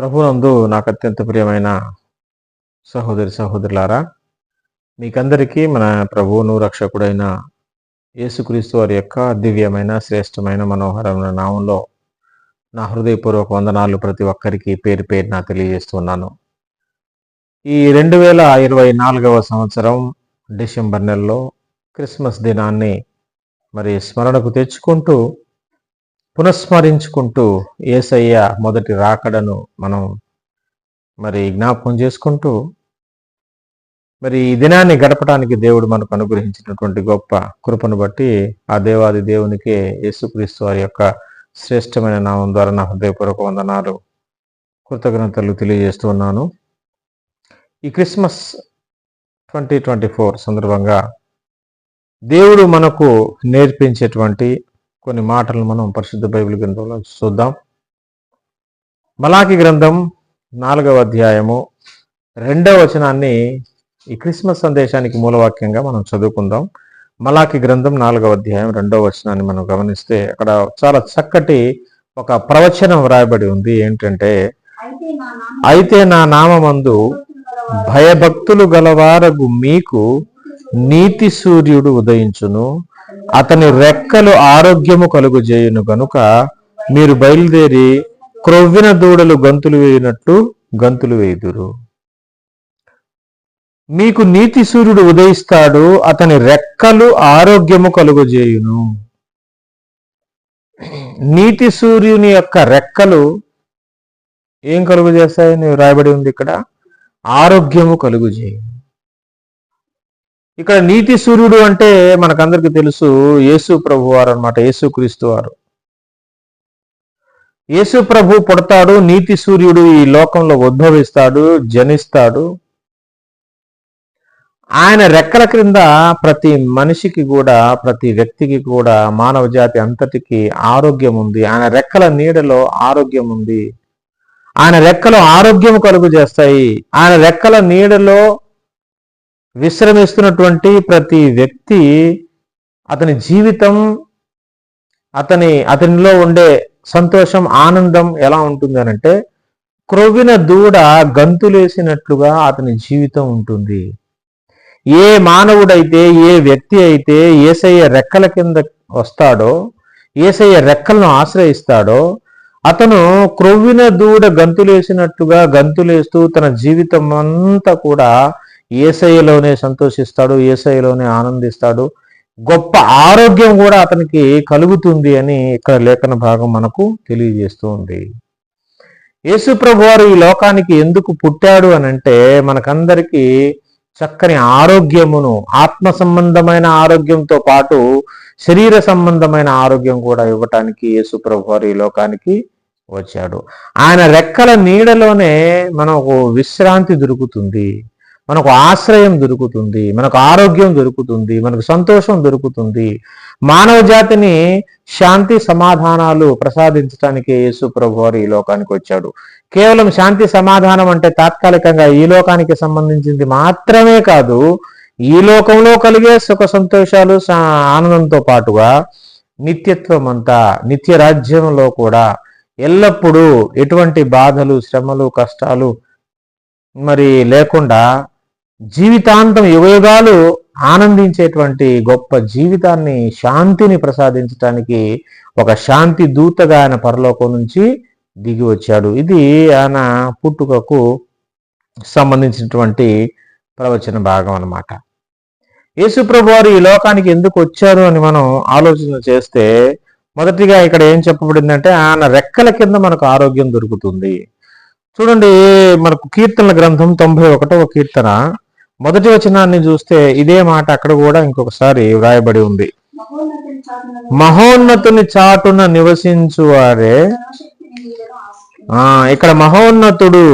ప్రభునందు నాకు అత్యంత ప్రియమైన సహోదరి సహోదరులారా మీకందరికీ మన ప్రభువును రక్షకుడైన యేసుక్రీస్తు వారి యొక్క దివ్యమైన శ్రేష్టమైన మనోహరమైన నామంలో నా హృదయపూర్వక వందనాలు ప్రతి ఒక్కరికి పేరు పేరు తెలియజేస్తున్నాను. ఈ రెండు వేల ఇరవై నాలుగవ సంవత్సరం డిసెంబర్ నెలలో క్రిస్మస్ దినాన్ని మరి స్మరణకు తెచ్చుకుంటూ పునఃస్మరించుకుంటూ ఏసయ్య మొదటి రాకడను మనం మరి జ్ఞాపకం చేసుకుంటూ మరి ఈ దినాన్ని గడపడానికి దేవుడు మనకు అనుగ్రహించినటువంటి గొప్ప కృపను బట్టి ఆ దేవాది దేవునికే యేసుక్రీస్తు వారి యొక్క శ్రేష్టమైన నామం ద్వారా నా హృదయపూర్వక వందనాలు కృతజ్ఞతలు తెలియజేస్తున్నాను ఈ క్రిస్మస్ ట్వంటీ ట్వంటీ ఫోర్ సందర్భంగా దేవుడు మనకు నేర్పించేటువంటి కొన్ని మాటలను మనం పరిశుద్ధ బైబిల్ గ్రంథంలో చూద్దాం. మలాకి గ్రంథం నాలుగవ అధ్యాయము రెండవ వచనాన్ని ఈ క్రిస్మస్ సందేశానికి మూలవాక్యంగా మనం చదువుకుందాం. మలాకి గ్రంథం నాలుగవ అధ్యాయం రెండవ వచనాన్ని మనం గమనిస్తే అక్కడ చాలా చక్కటి ఒక ప్రవచనం వ్రాయబడి ఉంది. ఏంటంటే అయితే నా అయితే నా నామందు భయభక్తులు గలవారగు మీకు నీతి సూర్యుడు ఉదయించును. అతని రెక్కలు ఆరోగ్యము కలుగుజేయును గనుక మీరు బయలుదేరి క్రొవ్విన దూడలు గంతులు వేయినట్టు గంతులు వేయుదురు. మీకు నీతి సూర్యుడు ఉదయిస్తాడు అతని రెక్కలు ఆరోగ్యము కలుగజేయును నీతి సూర్యుని యొక్క రెక్కలు ఏం కలుగు చేస్తాయని రాయబడి ఉంది ఇక్కడ. ఆరోగ్యము కలుగు చేయును. ఇక్కడ నీతి సూర్యుడు అంటే మనకందరికి తెలుసు యేసు ప్రభు వారు అనమాట యేసు క్రీస్తు వారు. యేసు ప్రభు పుడతాడు నీతి సూర్యుడు ఈ లోకంలో ఉద్భవిస్తాడు జనిస్తాడు. ఆయన రెక్కల క్రింద ప్రతి మనిషికి కూడా ప్రతి వ్యక్తికి కూడా మానవ జాతి అంతటికి ఆరోగ్యం ఉంది. ఆయన రెక్కల నీడలో ఆరోగ్యం ఉంది. ఆయన రెక్కలు ఆరోగ్యం కలుగు చేస్తాయి ఆయన రెక్కల నీడలో విశ్రమిస్తున్నటువంటి ప్రతి వ్యక్తి అతని జీవితం అతని అతనిలో ఉండే సంతోషం ఆనందం ఎలా ఉంటుంది అనంటే క్రొవ్విన దూడ గంతులేసినట్లుగా అతని జీవితం ఉంటుంది. ఏ మానవుడైతే ఏ వ్యక్తి అయితే ఏసయ్య రెక్కల కింద వస్తాడో ఏసయ్య రెక్కలను ఆశ్రయిస్తాడో అతను క్రొవ్విన దూడ గంతులేసినట్టుగా గంతులేస్తూ తన జీవితం అంతా కూడా ఏసైలోనే సంతోషిస్తాడు ఏసైలోనే ఆనందిస్తాడు. గొప్ప ఆరోగ్యం కూడా అతనికి కలుగుతుంది అని ఇక్కడ లేఖన భాగం మనకు తెలియజేస్తూ ఉంది. యేసుప్రభు వారు ఈ లోకానికి ఎందుకు పుట్టాడు అని అంటే మనకందరికీ చక్కని ఆరోగ్యమును ఆత్మ సంబంధమైన ఆరోగ్యంతో పాటు శరీర సంబంధమైన ఆరోగ్యం కూడా ఇవ్వటానికి యేసుప్రభు వారు ఈ లోకానికి వచ్చాడు. ఆయన రెక్కల నీడలోనే మనకు విశ్రాంతి దొరుకుతుంది. మనకు ఆశ్రయం దొరుకుతుంది మనకు ఆరోగ్యం దొరుకుతుంది మనకు సంతోషం దొరుకుతుంది. మానవ జాతిని శాంతి సమాధానాలు ప్రసాదించడానికి యేసు ప్రభు వారు ఈ లోకానికి వచ్చాడు. కేవలం శాంతి సమాధానం అంటే తాత్కాలికంగా ఈ లోకానికి సంబంధించింది మాత్రమే కాదు ఈ లోకంలో కలిగే సుఖ సంతోషాలు ఆనందంతో పాటుగా నిత్యత్వం అంతా నిత్య రాజ్యంలో కూడా ఎల్లప్పుడూ ఎటువంటి బాధలు శ్రమలు కష్టాలు మరి లేకుండా జీవితాంతం యుగయుగాలు ఆనందించేటువంటి గొప్ప జీవితాన్ని శాంతిని ప్రసాదించడానికి ఒక శాంతి దూతగా ఆయన పరలోకం నుంచి దిగి వచ్చాడు. ఇది ఆయన పుట్టుకకు సంబంధించినటువంటి ప్రవచన భాగం అన్నమాట. యేసుప్రభు వారు ఈ లోకానికి ఎందుకు వచ్చారు అని మనం ఆలోచన చేస్తే మొదటిగా ఇక్కడ ఏం చెప్పబడిందంటే ఆయన రెక్కల కింద మనకు ఆరోగ్యం దొరుకుతుంది. చూడండి మనకు కీర్తనల గ్రంథం తొంభై ఒకటవ కీర్తన. మొదటి వచనాన్ని చూస్తే ఇదే మాట అక్కడ కూడా ఇంకొకసారి వ్రాయబడి ఉంది. మహోన్నతుని చాటున నివసించు చాటున నివసించువారే. ఆ ఇక్కడ మహోన్నతుడు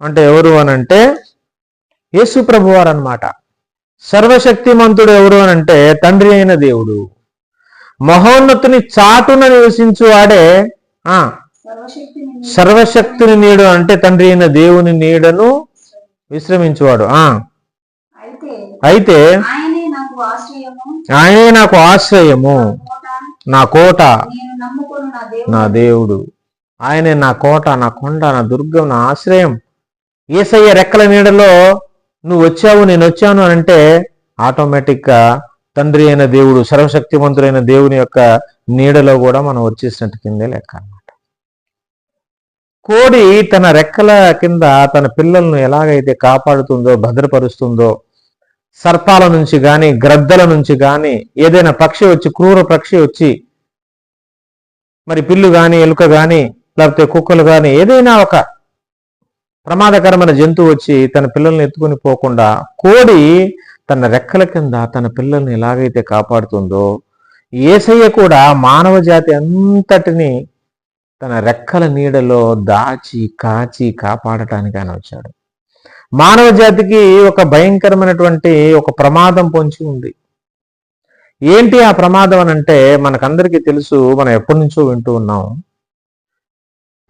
అంటే ఎవరు అనంటే యేసు ప్రభు వారు అనమాట సర్వశక్తిమంతుడు ఎవరు అనంటే తండ్రి అయిన దేవుడు. మహోన్నతుని చాటున నివసించువాడే ఆ సర్వశక్తిని నీడు అంటే తండ్రి అయిన దేవుని నీడను విశ్రమించువాడు. ఆ అయితే ఆయనే నాకు ఆశ్రయము. నా కోట. నా దేవుడు. ఆయనే నా కోట నా కొండ నా దుర్గం నా ఆశ్రయం. ఏసయ్య రెక్కల నీడలో నువ్వు వచ్చావు నేను వచ్చాను అని అంటే ఆటోమేటిక్గా తండ్రి అయిన దేవుడు సర్వశక్తివంతుడైన దేవుని యొక్క నీడలో కూడా మనం వచ్చేసినట్టు కిందే లెక్క అన్నమాట. కోడి తన రెక్కల కింద తన పిల్లలను ఎలాగైతే కాపాడుతుందో భద్రపరుస్తుందో సర్పాల నుంచి కానీ గ్రద్దల నుంచి కానీ ఏదైనా పక్షి వచ్చి క్రూర పక్షి వచ్చి మరి పిల్లు కానీ ఎలుక కానీ లేకపోతే కుక్కలు కానీ ఏదైనా ఒక ప్రమాదకరమైన జంతువు వచ్చి తన పిల్లల్ని ఎత్తుకొని పోకుండా కోడి తన రెక్కల కింద తన పిల్లల్ని ఎలాగైతే కాపాడుతుందో ఏసయ్య కూడా మానవ జాతి అంతటిని తన రెక్కల నీడలో దాచి కాచి కాపాడటానికి ఆయన వచ్చాడు. మానవ జాతికి ఒక భయంకరమైనటువంటి ఒక ప్రమాదం పొంచి ఉంది. ఏంటి ఆ ప్రమాదం అని అంటే మనకందరికీ తెలుసు మనం ఎప్పటి నుంచో వింటూ ఉన్నాం.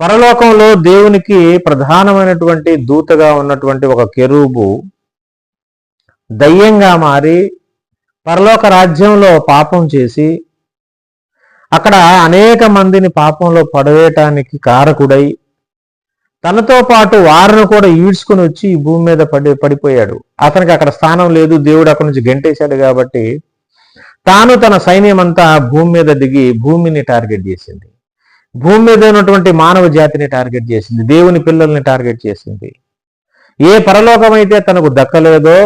పరలోకంలో దేవునికి ప్రధానమైనటువంటి దూతగా ఉన్నటువంటి ఒక కెరూబు దయ్యంగా మారి పరలోక రాజ్యంలో పాపం చేసి అక్కడ అనేక మందిని పాపంలో పడవేయటానికి కారకుడై తనతో పాటు వారిని కూడా ఈడ్చుకుని వచ్చి ఈ భూమి మీద పడి పడిపోయాడు. అతనికి అక్కడ స్థానం లేదు. దేవుడు అక్కడి నుంచి గెంటేశాడు కాబట్టి తాను తన సైన్యం అంతా భూమి మీద దిగి భూమిని టార్గెట్ చేసింది. భూమి మీద ఉన్నటువంటి మానవ జాతిని టార్గెట్ చేసింది. దేవుని పిల్లల్ని టార్గెట్ చేసింది. ఏ పరలోకం అయితే తనకు దక్కలేదో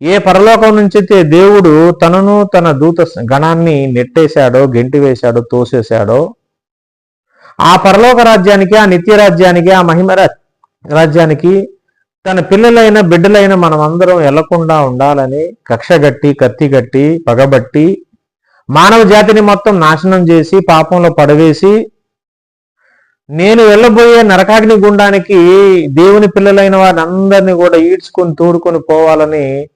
ఏ పరలోకం నుంచి అయితే దేవుడు తనను తన దూత గణాన్ని నెట్టేశాడో గెంటి వేశాడో తోసేశాడో ఆ పరలోక రాజ్యానికి ఆ నిత్య రాజ్యానికి ఆ మహిమ రాజ్యానికి తన పిల్లలైన బిడ్డలైన మనమందరం వెళ్ళకుండా ఉండాలని కక్షగట్టి కత్తిగట్టి పగబట్టి మానవ జాతిని మొత్తం నాశనం చేసి పాపంలో పడవేసి నేను వెళ్ళబోయే నరకాగ్ని గుండానికి దేవుని పిల్లలైన వారిని కూడా ఈడ్చుకొని తోడుకొని పోవాలని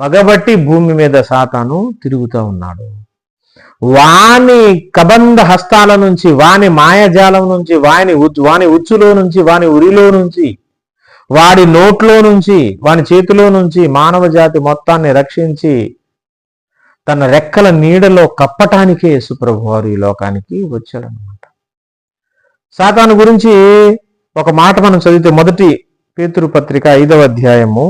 పగబట్టి భూమి మీద సాతాను తిరుగుతూ ఉన్నాడు. వాని కబంధ హస్తాల నుంచి వాని మాయాజాలం నుంచి వాని ఉచ్- వాని ఉచ్చులో నుంచి వాని ఉరిలో నుంచి వాడి నోట్లో నుంచి వాని చేతిలో నుంచి మానవ జాతి మొత్తాన్ని రక్షించి తన రెక్కల నీడలో కప్పటానికే యేసుప్రభు వారు ఈ లోకానికి వచ్చాడనమాట సాతాను గురించి ఒక మాట మనం చదివితే మొదటి పేతృపత్రిక ఐదవ అధ్యాయము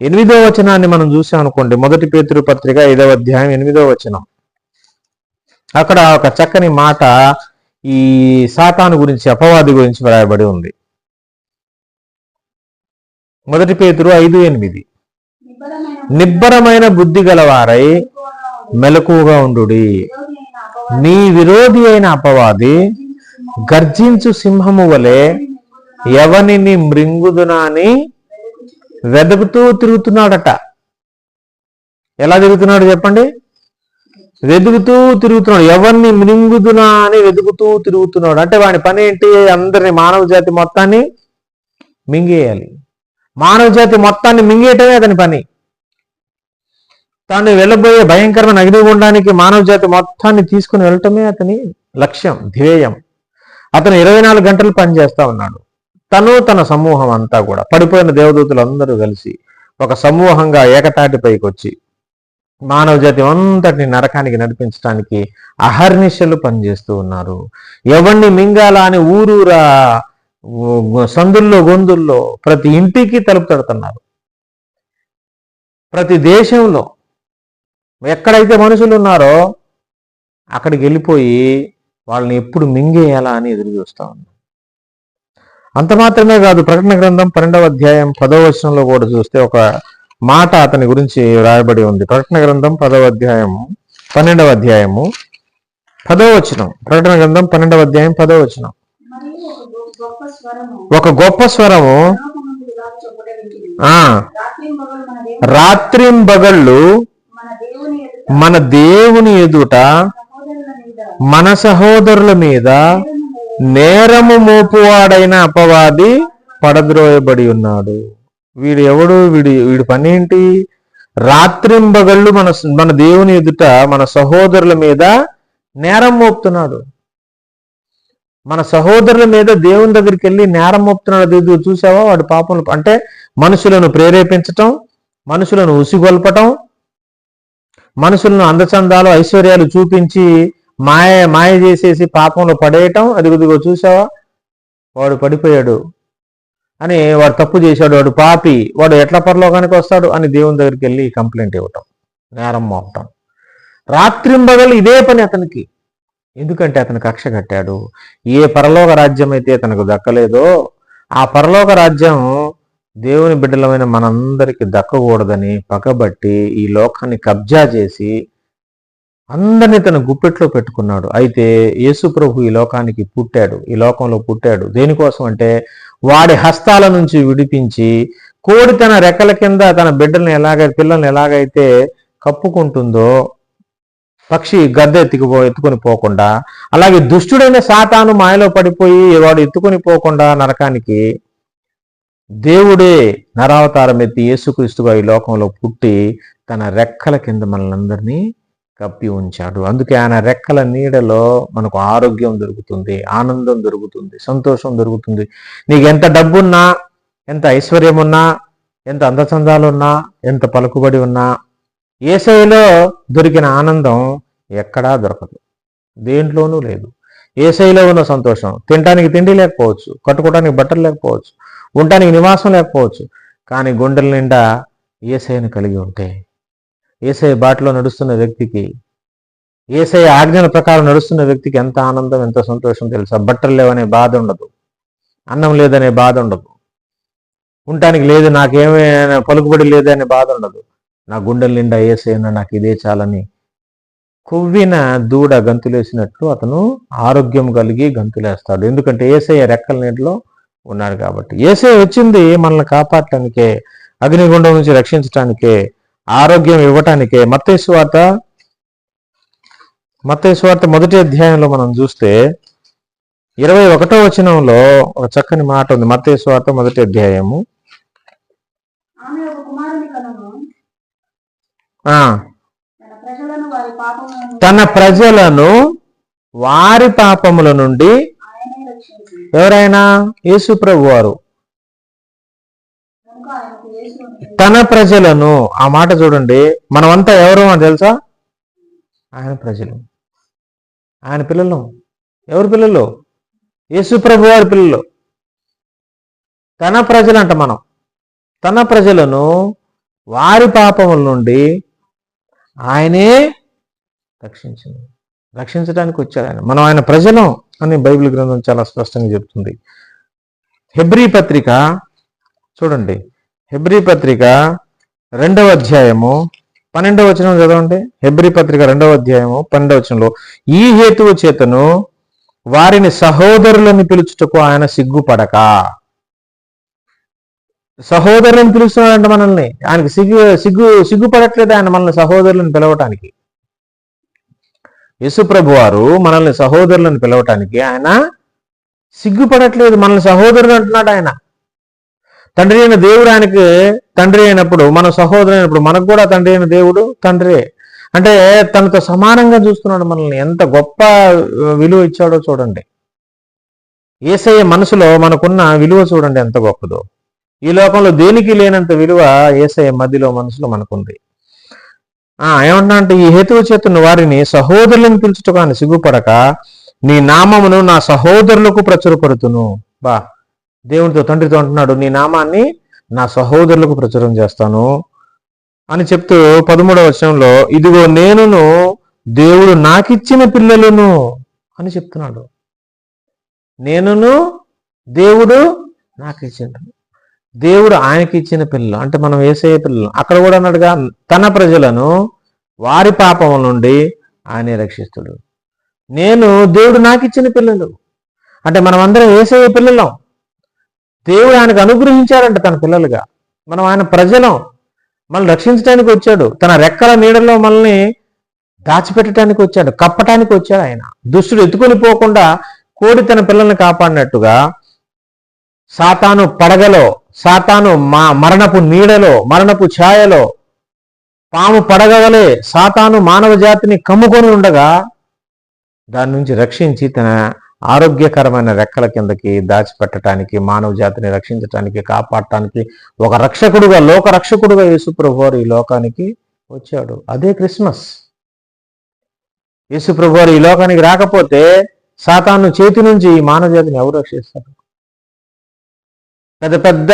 ఎనిమిదవ వచనాన్ని మనం చూసాం అనుకోండి మొదటి పేతృపత్రిక ఐదవ అధ్యాయం ఎనిమిదవ వచనం. అక్కడ ఒక చక్కని మాట ఈ సాతాను గురించి అపవాది గురించి వ్రాయబడి ఉంది. మొదటి పేతురు ఐదు ఎనిమిది. నిబ్బరమైన బుద్ధి గలవారై మెలకువగా ఉండు నీ విరోధి అయిన అపవాది గర్జించు సింహము వలె ఎవనిని మృంగుదునా అని వెతుకుతూ తిరుగుతున్నాడట. ఎలా తిరుగుతున్నాడు చెప్పండి? వెతుకుతూ తిరుగుతున్నాడు. ఎవరిని మృంగుదునా అని వెతుకుతూ తిరుగుతున్నాడు. అంటే వాడి పని ఏంటి? అందరిని మానవ జాతి మొత్తాన్ని మింగేయాలి. మానవ జాతి మొత్తాన్ని మింగేయటమే అతని పని. తాను వెళ్ళబోయే భయంకరమైన అగ్నిగుండానికి మానవ జాతి మొత్తాన్ని తీసుకుని వెళ్ళటమే అతని లక్ష్యం ధ్యేయం. అతను ఇరవై నాలుగు గంటలు పనిచేస్తా ఉన్నాడు. తను తన సమూహం అంతా కూడా పడిపోయిన దేవదూతలు అందరూ కలిసి ఒక సమూహంగా ఏకతాటిపైకి వచ్చి మానవ జాతి అంతటిని నరకానికి నడిపించడానికి అహర్నిశలు పనిచేస్తూ ఉన్నారు. ఎవరిని మింగాలా అని ఊరూరా సందుల్లో గొంతుల్లో ప్రతి ఇంటికి తలుపు తడుతున్నారు. ప్రతి దేశంలో ఎక్కడైతే మనుషులు ఉన్నారో అక్కడికి వెళ్ళిపోయి వాళ్ళని ఎప్పుడు మింగేయాలా అని ఎదురు చూస్తూ ఉన్నారు అంత మాత్రమే కాదు ప్రకటన గ్రంథం పన్నెండవ అధ్యాయం పదవ వచనంలో కూడా చూస్తే ఒక మాట అతని గురించి రాయబడి ఉంది. ప్రకటన గ్రంథం పదవ అధ్యాయము పన్నెండవ అధ్యాయము పదవ వచనం. ప్రకటన గ్రంథం పన్నెండవ అధ్యాయం పదవ వచనం. ఒక గొప్ప స్వరము ఆ రాత్రిం బగళ్ళు మన దేవుని ఎదుట మన సహోదరుల మీద నేరము మోపువాడైన అపవాది పడద్రోయబడి ఉన్నాడు. వీడు ఎవడు వీడి వీడి పని ఏంటి రాత్రింబగళ్ళు మన మన దేవుని ఎదుట మన సహోదరుల మీద నేరం మోపుతున్నాడు. మన సహోదరుల మీద దేవుని దగ్గరికి వెళ్ళి నేరం మోపుతున్నాడు. అది చూసావా? వాడి పాపం అంటే మనుషులను ప్రేరేపించటం మనుషులను ఉసిగొల్పటం మనుషులను అందచందాలు ఐశ్వర్యాలు చూపించి మాయ మాయ చేసేసి పాపంలో పడేయటం. అదిగుదిగో చూసావా? వాడు పడిపోయాడు. అని వాడు తప్పు చేశాడు వాడు పాపి వాడు ఎట్లా పరలోకానికి వస్తాడు అని దేవుని దగ్గరికి వెళ్ళి కంప్లైంట్ ఇవ్వటం నేరం మోపటం. రాత్రింబగలు ఇదే పని అతనికి. ఎందుకంటే అతను కక్ష కట్టాడు. ఏ పరలోక రాజ్యం అయితే అతనికి దక్కలేదో ఆ పరలోక రాజ్యం దేవుని బిడ్డలమైన మనందరికి దక్కకూడదని పగబట్టి ఈ లోకాన్ని కబ్జా చేసి అందరినీ తన గుప్పెట్లో పెట్టుకున్నాడు. అయితే యేసు ప్రభు ఈ లోకానికి పుట్టాడు. ఈ లోకంలో పుట్టాడు. దేనికోసం అంటే వాడి హస్తాల నుంచి విడిపించి కోడి తన రెక్కల కింద తన బిడ్డల్ని ఎలాగ పిల్లల్ని ఎలాగైతే కప్పుకుంటుందో పక్షి గద్దె ఎత్తుకుపో ఎత్తుకొని పోకుండా అలాగే దుష్టుడైన సాతాను మాయలో పడిపోయి వాడు ఎత్తుకొని పోకుండా నరకానికి దేవుడే నరావతారం ఎత్తి యేసుక్రీస్తుగా ఈ లోకంలో పుట్టి తన రెక్కల కింద మనల్ని కప్పి ఉంచాడు. అందుకే ఆయన రెక్కల నీడలో మనకు ఆరోగ్యం దొరుకుతుంది ఆనందం దొరుకుతుంది సంతోషం దొరుకుతుంది. నీకు ఎంత డబ్బున్నా ఎంత ఐశ్వర్యం ఉన్నా ఎంత అందచందాలున్నా ఎంత పలుకుబడి ఉన్నా ఏసైలో దొరికిన ఆనందం ఎక్కడా దొరకదు. దేంట్లోనూ లేదు. ఏసైలో ఉన్న సంతోషం. తినడానికి తిండి లేకపోవచ్చు కట్టుకోవడానికి బట్టలు లేకపోవచ్చు ఉండటానికి నివాసం లేకపోవచ్చు కానీ గుండెల నిండా ఏసైను కలిగి ఉంటే ఏసై బాటలో నడుస్తున్న వ్యక్తికి ఏసై ఆజ్ఞల ప్రకారం నడుస్తున్న వ్యక్తికి ఎంత ఆనందం ఎంత సంతోషం తెలుసా? బట్టలు లేవనే బాధ ఉండదు. అన్నం లేదనే బాధ ఉండదు. ఉండటానికి లేదు నాకేమైనా పలుకుబడి లేదనే బాధ ఉండదు. నా గుండెల నిండా ఏసైనా నాకు ఇదే చాలని కొవ్విన దూడ గంతులేసినట్లు అతను ఆరోగ్యం కలిగి గంతులేస్తాడు. ఎందుకంటే ఏసఐ రెక్కల నీటిలో ఉన్నాడు కాబట్టి. ఏసై వచ్చింది మనల్ని కాపాడటానికే అగ్నిగుండం నుంచి రక్షించటానికే ఆరోగ్యం ఇవ్వటానికే. మత్తయి వార్త మత్తయి వార్త మొదటి అధ్యాయంలో మనం చూస్తే ఇరవై ఒకటో వచనంలో ఒక చక్కని మాట ఉంది. మత్తయి వార్త మొదటి అధ్యాయము. తన ప్రజలను వారి పాపముల నుండి ఎవరైనా? యేసు ప్రభు వారు కనుక ఆయనకు యేసు అని పేరు. తన ప్రజలను ఆ మాట చూడండి మనమంతా ఎవరు అని తెలుసా? ఆయన ప్రజలు. ఆయన పిల్లలు. ఎవరు పిల్లలు? యేసు ప్రభు వారి పిల్లలు. తన ప్రజలు అంట మనం. తన ప్రజలను వారి పాపముల నుండి ఆయనే రక్షించింది. రక్షించడానికి వచ్చాడు ఆయన. మనం ఆయన ప్రజలం అని బైబిల్ గ్రంథం చాలా స్పష్టంగా చెప్తుంది. హెబ్రీ పత్రిక చూడండి. హెబ్రీ పత్రిక రెండవ అధ్యాయము. పన్నెండవ వచనం చదవండి. హెబ్రీ పత్రిక రెండవ అధ్యాయము పన్నెండవ వచనంలో ఈ హేతువు చేతను వారిని సహోదరులను పిలుచుటకు ఆయన సిగ్గుపడక. సహోదరులను పిలుస్తున్నాడంట మనల్ని. ఆయనకి సిగ్గు సిగ్గు సిగ్గుపడట్లేదు ఆయన మనల్ని సహోదరులను పిలవటానికి. యశుప్రభు వారు మనల్ని సహోదరులను పిలవటానికి ఆయన సిగ్గుపడట్లేదు. మనల్ని సహోదరులు అంటున్నాడు ఆయన. తండ్రి అయిన దేవుడు ఆయనకి తండ్రి అయినప్పుడు మన సహోదరు అయినప్పుడు మనకు కూడా తండ్రి అయిన దేవుడు తండ్రి. అంటే తనతో సమానంగా చూస్తున్నాడు మనల్ని. ఎంత గొప్ప విలువ ఇచ్చాడో చూడండి. ఏసయ్య మనసులో మనకున్న విలువ చూడండి ఎంత గొప్పదో. ఈ లోకంలో దేనికి లేనంత విలువ ఏసయ్య మధ్యలో మనసులో మనకుంది. ఆ ఏమంటున్నా అంటే ఈ హేతువు చేతున్న వారిని సహోదరులను పిలుచుటకు కానీ సిగ్గుపడక నీ నామమును నా సహోదరులకు ప్రచురపడుతును బా. దేవునితో తండ్రితో అంటున్నాడు నీ నామాన్ని నా సహోదరులకు ప్రచురం చేస్తాను. అని చెప్తూ పదమూడవ వచనంలో ఇదిగో నేనును దేవుడు నాకిచ్చిన పిల్లలను అని చెప్తున్నాడు. నేనును దేవుడు నాకు ఇచ్చిన దేవుడు ఆయనకి ఇచ్చిన పిల్లలు అంటే మనం వేసే పిల్లలు అక్కడ కూడా అన్నాడుగా తన ప్రజలను వారి పాపముల నుండి ఆయనే రక్షిస్తుడు. నేను దేవుడు నాకు ఇచ్చిన పిల్లలు. అంటే మనం అందరం వేసే పిల్లలం. దేవుడు ఆయనకు అనుగ్రహించాడంట తన పిల్లలుగా. మనం ఆయన ప్రజలం. మనల్ని రక్షించడానికి వచ్చాడు. తన రెక్కల నీడలో మనల్ని దాచిపెట్టడానికి వచ్చాడు. కప్పటానికి వచ్చాడు ఆయన. దుష్టుడు ఎత్తుకొని పోకుండా కోడి తన పిల్లల్ని కాపాడినట్టుగా సాతాను పడగలో సాతాను మా మరణపు నీడలో మరణపు ఛాయలో పాము పడగవలే సాతాను మానవ జాతిని కమ్ముకొని ఉండగా దాని నుంచి రక్షించి తన ఆరోగ్యకరమైన రెక్కల కిందకి దాచిపెట్టడానికి మానవ జాతిని రక్షించటానికి కాపాడటానికి ఒక రక్షకుడుగా లోక రక్షకుడుగా యేసుప్రభువారు ఈ లోకానికి వచ్చాడు. అదే క్రిస్మస్. యేసుప్రభువారు ఈ లోకానికి రాకపోతే సాతాను చేతి నుంచి ఈ మానవ జాతిని ఎవరు రక్షిస్తారు? పెద్ద పెద్ద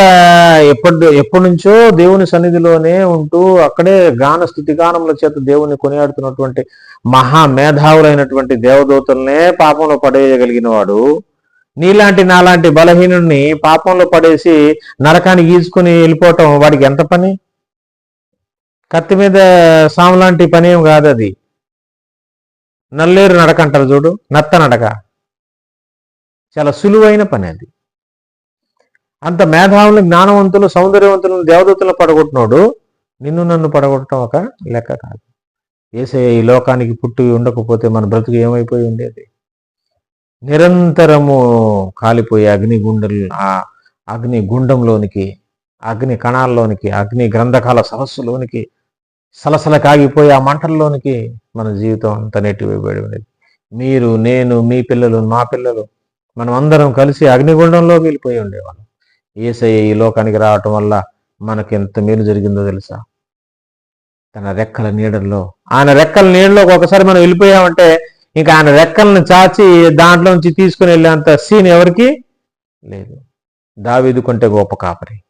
ఎప్పటి ఎప్పటి నుంచో దేవుని సన్నిధిలోనే ఉంటూ అక్కడే గాన స్థుతిగానముల చేత దేవుని కొనియాడుతున్నటువంటి మహా మేధావులైనటువంటి దేవదూతల్నే పాపంలో పడేయగలిగిన వాడు నీలాంటి నాలాంటి బలహీనుడిని పాపంలో పడేసి నరకాన్ని గీసుకుని వెళ్ళిపోవటం వాడికి ఎంత పని? కత్తి మీద సాము లాంటి పని ఏం కాదు అది. నల్లేరు నడక అంటారు చూడు నత్త నడక. చాలా సులువైన పని అది. అంత మేధావులు జ్ఞానవంతులు సౌందర్యవంతులను దేవదూతలను పడగొట్టినోడు నిన్ను నన్ను పడగొట్టడం ఒక లెక్క కాదు. ఏసే ఈ లోకానికి పుట్టి ఉండకపోతే మన బ్రతుకు ఏమైపోయి ఉండేది? నిరంతరము కాలిపోయే అగ్నిగుండలు ఆ అగ్ని గుండంలోనికి అగ్ని కణాల్లోనికి అగ్ని గ్రంథకాల సరస్సులోనికి సలసల కాగిపోయి ఆ మంటల్లోనికి మన జీవితం అంతా నెట్టివేయబడి ఉండేది. మీరు నేను మీ పిల్లలు మా పిల్లలు మనం అందరం కలిసి అగ్నిగుండంలోకి వెళ్ళిపోయి ఉండేవాళ్ళం. ఏసయ్య ఈ లోకానికి రావటం వల్ల మనకి ఎంత మేలు జరిగిందో తెలుసా? తన రెక్కల నీడల్లో ఆయన రెక్కల నీడలోకి ఒకసారి మనం వెళ్ళిపోయామంటే ఇంకా ఆయన రెక్కలను చాచి దాంట్లోంచి తీసుకుని వెళ్ళేంత సీన్ ఎవరికి? లేదు. దావీదు కొంటే గొప్ప కాపరి.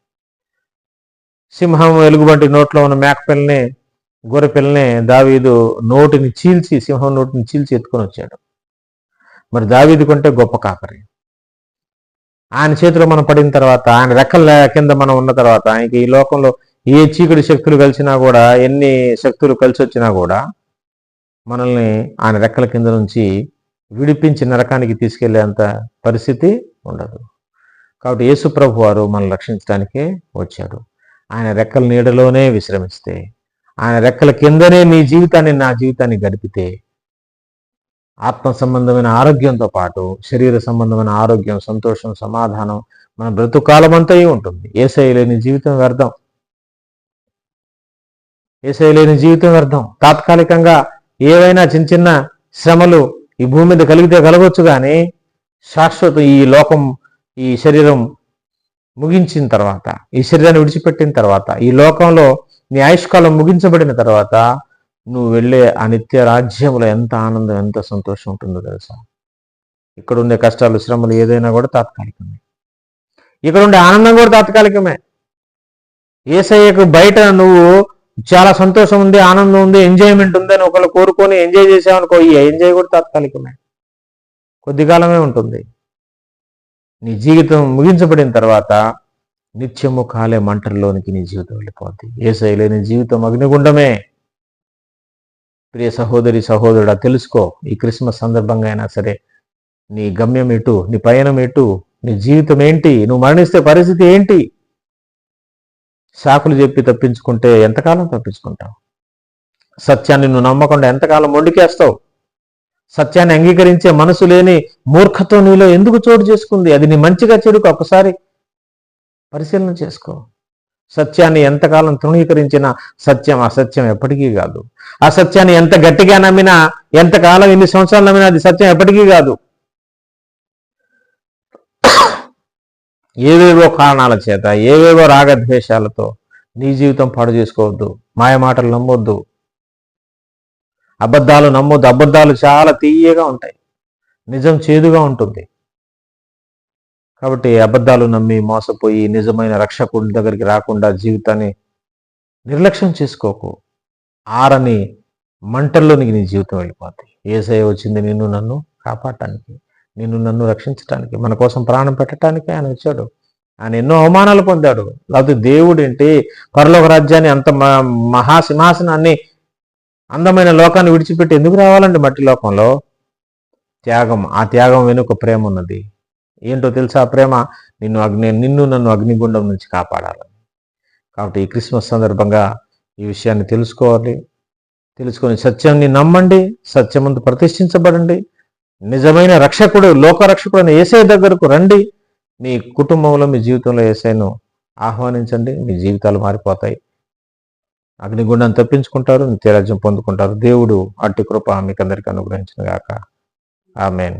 సింహం ఎలుగుబంటి నోట్లో ఉన్న మేకపిల్లని గొర్రెపిల్లని దావీదు నోటిని చీల్చి సింహం నోటిని చీల్చి ఎత్తుకొని వచ్చాడు. మరి దావీదు కొంటే గొప్ప కాపరి. ఆయన చేతిలో మనం పడిన తర్వాత ఆయన రెక్కల కింద మనం ఉన్న తర్వాత ఆయనకి ఈ లోకంలో ఏ చీకటి శక్తులు కలిసినా కూడా ఎన్ని శక్తులు కలిసి వచ్చినా కూడా మనల్ని ఆయన రెక్కల కింద నుంచి విడిపించి నరకానికి తీసుకెళ్ళేంత పరిస్థితి ఉండదు. కాబట్టి యేసుప్రభు వారు మనల్ని రక్షించడానికే వచ్చాడు. ఆయన రెక్కల నీడలోనే విశ్రమిస్తే ఆయన రెక్కల కిందనే నీ జీవితాన్ని నా జీవితాన్ని గడిపితే ఆత్మ సంబంధమైన ఆరోగ్యంతో పాటు శరీర సంబంధమైన ఆరోగ్యం సంతోషం సమాధానం మన బ్రతుకాలం అంతా ఉంటుంది. ఏసై లేని జీవితం వ్యర్థం. ఏసై లేని జీవితం వ్యర్థం. తాత్కాలికంగా ఏవైనా చిన్న చిన్న శ్రమలు ఈ భూమి మీద కలిగితే కలగవచ్చు కానీ శాశ్వత ఈ లోకం ఈ శరీరం ముగించిన తర్వాత ఈ శరీరాన్ని విడిచిపెట్టిన తర్వాత ఈ లోకంలో నీ ఆయుష్కాలం ముగించబడిన తర్వాత నువ్వు వెళ్ళే ఆ నిత్య రాజ్యంలో ఎంత ఆనందం ఎంత సంతోషం ఉంటుందో తెలుసా? ఇక్కడ ఉండే కష్టాలు శ్రమలు ఏదైనా కూడా తాత్కాలికమే. ఇక్కడ ఉండే ఆనందం కూడా తాత్కాలికమే. ఏసయ్యకు బయట నువ్వు చాలా సంతోషం ఉంది ఆనందం ఉంది ఎంజాయ్మెంట్ ఉంది అని ఒకళ్ళు కోరుకొని ఎంజాయ్ చేసావనుకో ఈ ఎంజాయ్ కూడా తాత్కాలికమే. కొద్ది కాలమే ఉంటుంది. నీ జీవితం ముగించబడిన తర్వాత నిత్యము కాలే మంటల్లోనికి నీ జీవితం వెళ్ళిపోద్ది. ఏసై లేని జీవితం అగ్నిగుండమే. ప్రియ సహోదరి సహోదరుడా తెలుసుకో ఈ క్రిస్మస్ సందర్భంగా అయినా సరే నీ గమ్యం ఎటు నీ పయనం ఎటు నీ జీవితం ఏంటి నువ్వు మరణిస్తే పరిస్థితి ఏంటి? సాకులు చెప్పి తప్పించుకుంటే ఎంతకాలం తప్పించుకుంటావు? సత్యాన్ని నువ్వు నమ్మకుండా ఎంతకాలం మొండికేస్తావు? సత్యాన్ని అంగీకరించే మనసు లేని మూర్ఖత్వం నీలో ఎందుకు చోటు చేసుకుంది? అది నీ మంచిగా చెడుకు ఒకసారి పరిశీలన చేసుకో. సత్యాన్ని ఎంతకాలం తృణీకరించినా సత్యం అసత్యం ఎప్పటికీ కాదు. ఆ సత్యాన్ని ఎంత గట్టిగా నమ్మినా ఎంతకాలం ఎన్ని సంవత్సరాలు నమ్మినా అది సత్యం ఎప్పటికీ కాదు. ఏవేవో కారణాల చేత ఏవేవో రాగద్వేషాలతో నీ జీవితం పాడు చేసుకోవద్దు మాయమాటలు నమ్మొద్దు. అబద్ధాలు నమ్మొద్దు. అబద్ధాలు చాలా తీయగా ఉంటాయి. నిజం చేదుగా ఉంటుంది. కాబట్టి అబద్ధాలు నమ్మి మోసపోయి నిజమైన రక్షకుడి దగ్గరికి రాకుండా జీవితాన్ని నిర్లక్ష్యం చేసుకోకు. ఆరని మంటల్లోనికి నీ జీవితం వెళ్ళిపోతుంది ఏసఐ వచ్చింది నిన్ను నన్ను కాపాడటానికి నిన్ను నన్ను రక్షించటానికి మన కోసం ప్రాణం పెట్టడానికి ఆయన వచ్చాడు. ఆయన ఎన్నో అవమానాలు పొందాడు. లేకపోతే దేవుడు ఏంటి? పరలోక రాజ్యాన్ని అంత మ- మహాసింహాసనాన్ని అందమైన లోకాన్ని విడిచిపెట్టి ఎందుకు రావాలండి మట్టి లోకంలో? త్యాగం ఆ త్యాగం వెనుక ప్రేమ ఉన్నది. ఏంటో తెలుసా ఆ ప్రేమ? నిన్ను అగ్ని నిన్ను నన్ను అగ్నిగుండం నుంచి కాపాడాలని కాబట్టి ఈ క్రిస్మస్ సందర్భంగా ఈ విషయాన్ని తెలుసుకోవాలి. తెలుసుకొని సత్యాన్ని నమ్మండి సత్యమందు ప్రతిష్ఠించబడండి. నిజమైన రక్షకుడు లోకరక్షకుడు అని ఏసై దగ్గరకు రండి. మీ కుటుంబంలో మీ జీవితంలో ఏసైను ఆహ్వానించండి. మీ జీవితాలు మారిపోతాయి. అగ్నిగుండం తప్పించుకుంటారు నిత్యరాజ్యం పొందుకుంటారు. దేవుడు అట్టి కృప మీకు అందరికీ అనుగ్రహించిన గాక. ఆమెన్.